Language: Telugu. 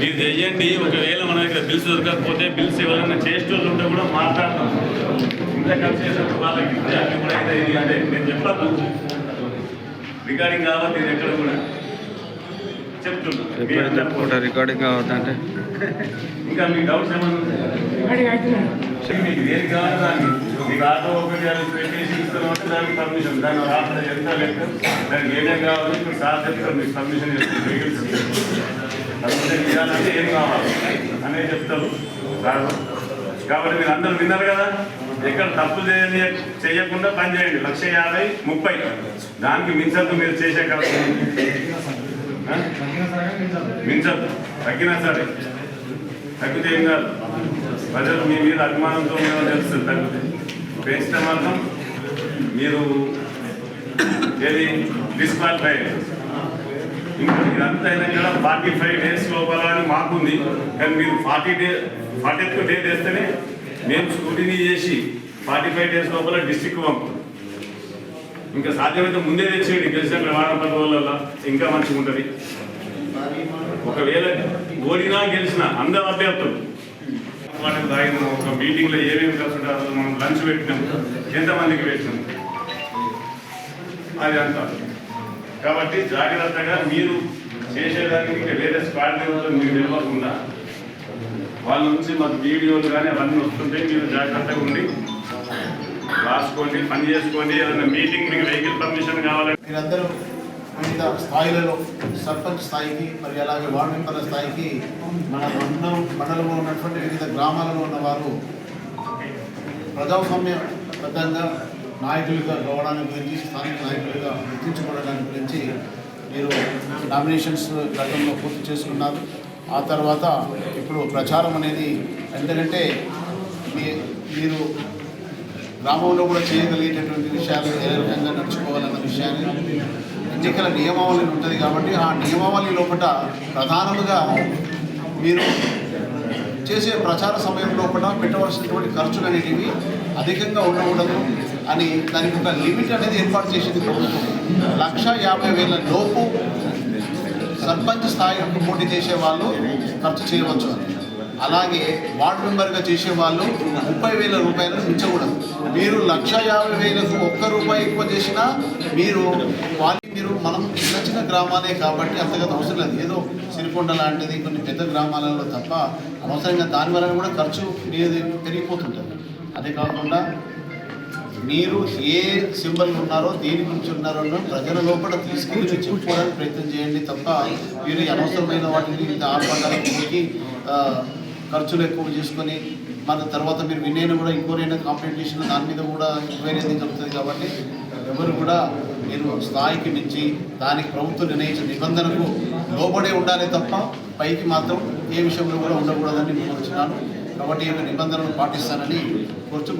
మీరు చెయ్యండి. ఒకవేళ మన దగ్గర బిల్స్ దొరకకపోతే బిల్స్ ఎవరైనా చేసేటోళ్ళు ఉంటే కూడా మాట్లాడతాం. ఇంత ఖర్చు చేసినప్పుడు వాళ్ళకి అవి కూడా అయితే ఇది. అంటే నేను చెప్పద్దు రికార్డింగ్ కాబట్టి ఇది ఎక్కడ కూడా చెప్తున్నా. రికార్డింగ్ అవుతుందంటే ఇంకా మీ డౌట్స్ ఏమన్నా? మీకు ఏది కావాలి దానికి? మీకు ఆటో పెట్టేసి ఇస్తున్నామంటే దానికి పర్మిషన్ దాని రాత్రి ఎంత లెక్క? దానికి ఏమేం కావాలి? ఇప్పుడు సార్ చెప్తారు మీకు పర్మిషన్ డబ్బులు ఇవ్వాలంటే ఏం కావాలి? అనేది చెప్తారు. కాబట్టి మీరు అందరూ విన్నారు కదా ఎక్కడ తప్పు చేయని చేయకుండా పని చేయండి. లక్ష యాభై ముప్పై. దానికి మించద్దు మీరు చేసే ఖర్చు మించద్దు. తగ్గినా సరే. తగ్గితే ఏం కాదు. ప్రజలు మీ మీద అభిమానంతో మేము తెలుస్తుంది తగ్గితే. పెంచితే మాత్రం మీరు ఏది డిస్క్వాలిఫై ఇంకా ఇదంతా అయినా కూడా ఫార్టీ ఫైవ్ డేస్ లోపల అని మాకుంది. కానీ మీరు ఫార్టీ డే ఫార్టీ డే చేస్తేనే మేము స్కూటీని చేసి ఫార్టీ ఫైవ్ డేస్ లోపల డిస్టిక్ పంపుతాం. ఇంకా సాధ్యమైతే ముందే తెచ్చేయండి. గెలిచిన వాడపల్లి వల్ల ఇంకా మంచిగా ఉంటుంది. ఒకవేళ ఓడినా గెలిచినా అందరూ అభ్యర్థులు. వాటిని తాగిన ఒక మీటింగ్లో ఏమేమి కలుసుంటారో మనం లంచ్ పెట్టినాం. ఎంతమందికి పెట్టినాం? అది అంతా కాబట్టి జాగ్రత్తగా మీరు చేసేదానికి ఇంకా వేరే స్క్వాడ్ లెవెల్లో మీరు తెలియకుండా వాళ్ళ నుంచి మాకు వీడియోలు కానీ అవన్నీ వస్తుంటే మీరు జాగ్రత్తగా ఉండి రాసుకోండి పని చేసుకోండి ఏదైనా మీటింగ్ మీకు వెహికల్ పర్మిషన్ కావాలంటే మీరందరూ వివిధ స్థాయిలలో సర్పంచ్ స్థాయికి మరి అలాగే వార్డు మెంబర్ల స్థాయికి మన మండలం మండలంలో ఉన్నటువంటి వివిధ గ్రామాలలో ఉన్న వారు ప్రజాస్వామ్యబద్ధంగా నాయకులుగా రావడానికి గురించి స్థానిక నాయకులుగా గుర్తించుకోవడానికి గురించి మీరు నామినేషన్స్ గతంలో పూర్తి చేసుకున్నారు. ఆ తర్వాత ఇప్పుడు ప్రచారం అనేది ఎందుకంటే మీ- మీరు గ్రామంలో కూడా చేయగలిగేటటువంటి విషయాలు ఏ రకంగా నడుచుకోవాలన్న విషయాన్ని ఎన్నికల నియమావళి ఉంటుంది కాబట్టి ఆ నియమావళి లోపల ప్రధానముగా మీరు చేసే ప్రచార సమయం లోపల పెట్టవలసినటువంటి ఖర్చులు అనేటివి అధికంగా ఉండకూడదు. అని దానికి ఒక లిమిట్ అనేది ఏర్పాటు చేసింది ప్రభుత్వం. లక్ష యాభై వేల లోపు సర్పంచ్ స్థాయికి పోటీ చేసే వాళ్ళు ఖర్చు చేయవచ్చు. అని అలాగే వార్డు మెంబర్గా చేసే వాళ్ళు ముప్పై వేల రూపాయలు మించకూడదు. మీరు లక్ష యాభై వేలకు ఒక్క రూపాయి ఎక్కువ చేసినా మీరు వాళ్ళు మీరు మనం చిన్న చిన్న గ్రామాలే కాబట్టి అంతగా అవసరం లేదు. ఏదో సిరికొండ లాంటిది కొన్ని పెద్ద గ్రామాలలో తప్ప అనవసరంగా దాని వలన కూడా ఖర్చు పెరిగిపోతుంటుంది. అదే కాకుండా మీరు ఏ సింబల్ ఉన్నారో దేని గురించి ఉన్నారో ప్రజల లోపల తీసుకెళ్ళి చెప్పుకోవడానికి ప్రయత్నం చేయండి తప్ప మీరు అనవసరమైన వాటిని ఇంత ఖర్చులు ఎక్కువ చేసుకొని మన తర్వాత మీరు వినైనా కూడా ఇంకోనైనా కాంపిటీషన్ దాని మీద కూడా ఎంక్వైరీ అనేది జరుగుతుంది కాబట్టి ఎవరు కూడా మీరు స్థాయికి మించి దానికి ప్రభుత్వం నిర్ణయించిన నిబంధనకు లోబడే ఉండాలి తప్ప పైకి మాత్రం ఏ విషయంలో కూడా ఉండకూడదని నేను వచ్చినాను కాబట్టి ఈ నిబంధనలు పాటిస్తానని కోరుచు